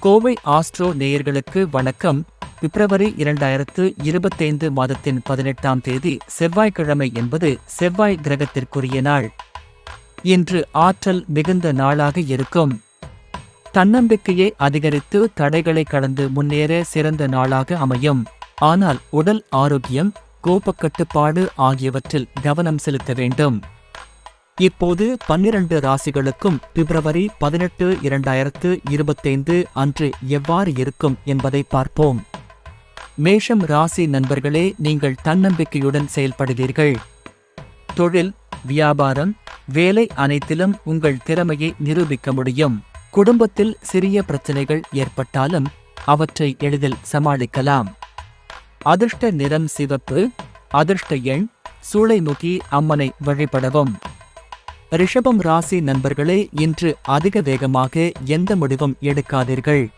Kovai astro நேயர்களுக்கு வணக்கம். பிப்ரவரி இரண்டாயிரத்து இருபத்தைந்து மாதத்தின் பதினெட்டாம் தேதி செவ்வாய்க்கிழமை என்பது செவ்வாய் கிரகத்திற்குரிய நாள். இன்று ஆற்றல் மிகுந்த நாளாக இருக்கும். தன்னம்பிக்கையை அதிகரித்து தடைகளை கடந்து முன்னேற சிறந்த நாளாக அமையும். ஆனால் உடல் ஆரோக்கியம் கோபக்கட்டுப்பாடு ஆகியவற்றில் கவனம் செலுத்த வேண்டும். இப்போது பன்னிரண்டு ராசிகளுக்கும் பிப்ரவரி பதினெட்டு இரண்டாயிரத்து இருபத்தைந்து அன்று எவ்வாறு இருக்கும் என்பதை பார்ப்போம். மேஷம் ராசி நண்பர்களே நீங்கள் தன்னம்பிக்கையுடன் செயல்படுவீர்கள். தொழில் வியாபாரம் வேலை அனைத்திலும் உங்கள் திறமையை நிரூபிக்க முடியும். குடும்பத்தில் சிறிய பிரச்சனைகள் ஏற்பட்டாலும் அவற்றை எளிதில் சமாளிக்கலாம். அதிர்ஷ்ட நிறம் சிவப்பு அதிர்ஷ்ட எண் சூளைமுகி அம்மனை வழிபடவும். ரிஷபம் ராசி நண்பர்களே இன்று அதிக வேகமாக எந்த முடிவும் எடுக்காதீர்கள்.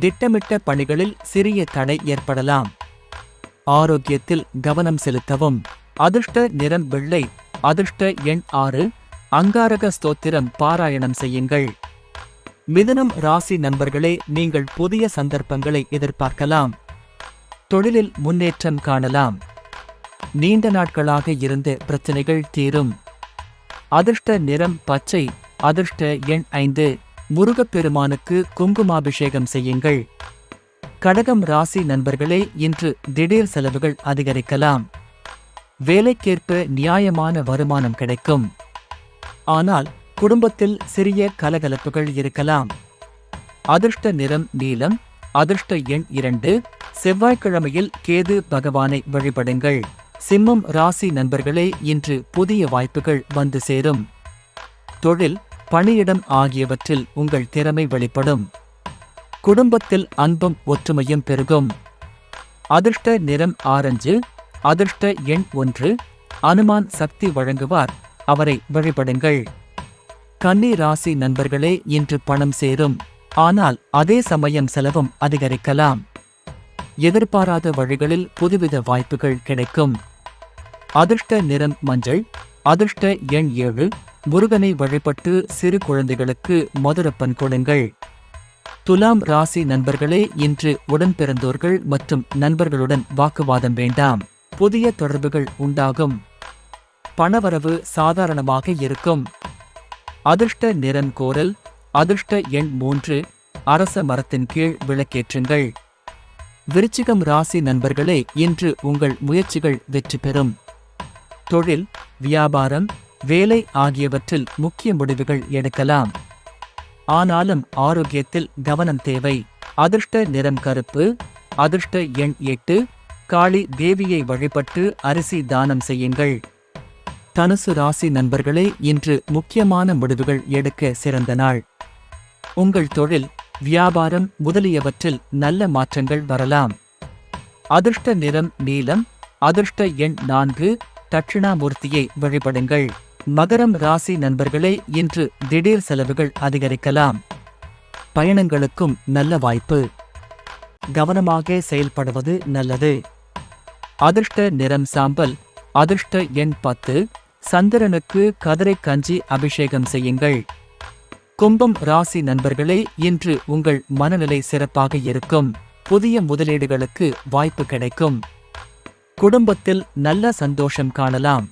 திட்டமிட்ட பணிகளில் சிறிய தடை ஏற்படலாம். ஆரோக்கியத்தில் கவனம் செலுத்தவும். அதிர்ஷ்ட நிறம் வெள்ளை அதிர்ஷ்ட எண் ஆறு அங்காரக ஸ்தோத்திரம் பாராயணம் செய்யுங்கள். மிதனம் ராசி நண்பர்களே நீங்கள் புதிய சந்தர்ப்பங்களை எதிர்பார்க்கலாம். தொழிலில் முன்னேற்றம் காணலாம். நீண்ட நாட்களாக இருந்த பிரச்சனைகள் தீரும். அதிர்ஷ்ட நிறம் பச்சை அதிர்ஷ்ட எண் ஐந்து. முருகப்பெருமானுக்கு குங்குமாபிஷேகம் செய்யுங்கள். கடகம் ராசி நண்பர்களே இன்று திடீர் செலவுகள் அதிகரிக்கலாம். வேலைக்கேற்ப நியாயமான வருமானம் கிடைக்கும். ஆனால் குடும்பத்தில் சிறிய கலகலப்புகள் இருக்கலாம். அதிர்ஷ்ட நிறம் நீலம் அதிர்ஷ்ட எண் இரண்டு. செவ்வாய்க்கிழமையில் கேது பகவானை வழிபடுங்கள். சிம்மம் ராசி நண்பர்களே இன்று புதிய வாய்ப்புகள் வந்து சேரும். தொழில் பணியிடம் ஆகியவற்றில் உங்கள் திறமை வெளிப்படும். குடும்பத்தில் அன்பும் ஒற்றுமையும் பெருகும். அதிர்ஷ்ட நிறம் ஆரஞ்சு அதிர்ஷ்ட எண் ஒன்று அனுமான் சக்தி வழங்குவார் அவரை வழிபடுங்கள். கன்னி ராசி நண்பர்களே இன்று பணம் சேரும் ஆனால் அதே சமயம் செலவும் அதிகரிக்கலாம். எதிர்பாராத வழிகளில் புதுவித வாய்ப்புகள் கிடைக்கும். அதிர்ஷ்ட நிறம் மஞ்சள் அதிர்ஷ்ட எண் ஏழு முருகனை வழிபட்டு சிறு குழந்தைகளுக்கு மதுரப்பன் கொடுங்கள். துலாம் ராசி நண்பர்களே இன்று உடன் பிறந்தோர்கள் மற்றும் நண்பர்களுடன் வாக்குவாதம் வேண்டாம். புதிய தொடர்புகள் உண்டாகும். பணவரவு சாதாரணமாக இருக்கும். அதிர்ஷ்ட நிறம் கோரல் அதிர்ஷ்ட எண் மூன்று அரச மரத்தின் கீழ் விளக்கேற்றுங்கள். விருச்சிகம் ராசி நண்பர்களே இன்று உங்கள் முயற்சிகள் வெற்றி பெறும். தொழில் வியாபாரம் வேலை ஆகியவற்றில் முக்கிய முடிவுகள் எடுக்கலாம். ஆனாலும் ஆரோக்கியத்தில் கவனம் தேவை. அதிர்ஷ்ட நிறம் கருப்பு அதிர்ஷ்ட எண் எட்டு காளி தேவியை வழிபட்டு அரிசி தானம் செய்யுங்கள். தனுசு ராசி நண்பர்களே இன்று முக்கியமான முடிவுகள் எடுக்க சிறந்த நாள். உங்கள் தொழில் வியாபாரம் முதலியவற்றில் நல்ல மாற்றங்கள் வரலாம். அதிர்ஷ்ட நிறம் நீலம் அதிர்ஷ்ட எண் நான்கு தட்சிணாமூர்த்தியை வழிபடுங்கள். மகரம் ராசி நண்பர்களே இன்று திடீர் செலவுகள் அதிகரிக்கலாம். பயணங்களுக்கும் நல்ல வாய்ப்பு. கவனமாக செயல்படுவது நல்லது. அதிர்ஷ்ட நிறம் சாம்பல் அதிர்ஷ்ட எண் பத்து. சந்திரனுக்கு கதிரை கஞ்சி அபிஷேகம் செய்யுங்கள். கும்பம் ராசி நண்பர்களே இன்று உங்கள் மனநிலை சிறப்பாக இருக்கும். புதிய முதலீடுகளுக்கு வாய்ப்பு கிடைக்கும். குடும்பத்தில் நல்ல சந்தோஷம் காணலாம்.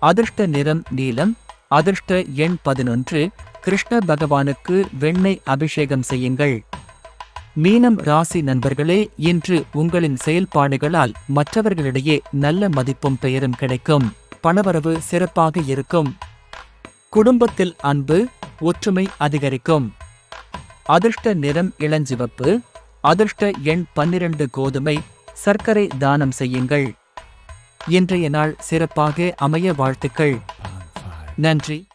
அதிர்ஷ்ட நிறம் நீலம் அதிர்ஷ்ட எண் பதினொன்று கிருஷ்ண பகவானுக்கு வெண்ணெய் அபிஷேகம் செய்யுங்கள். மீனம் ராசி நண்பர்களே இன்று உங்களின் செயல்பாடுகளால் மற்றவர்களிடையே நல்ல மதிப்பும் பெயரும் கிடைக்கும். பணவரவு சிறப்பாக இருக்கும். குடும்பத்தில் அன்பு ஒற்றுமை அதிகரிக்கும். அதிர்ஷ்ட நிறம் இளஞ்சிவப்பு அதிர்ஷ்ட எண் பன்னிரண்டு கோதுமை சர்க்கரை தானம் செய்யுங்கள். இன்றைய நாள் சிறப்பாக அமைய வாழ்த்துக்கள். நன்றி.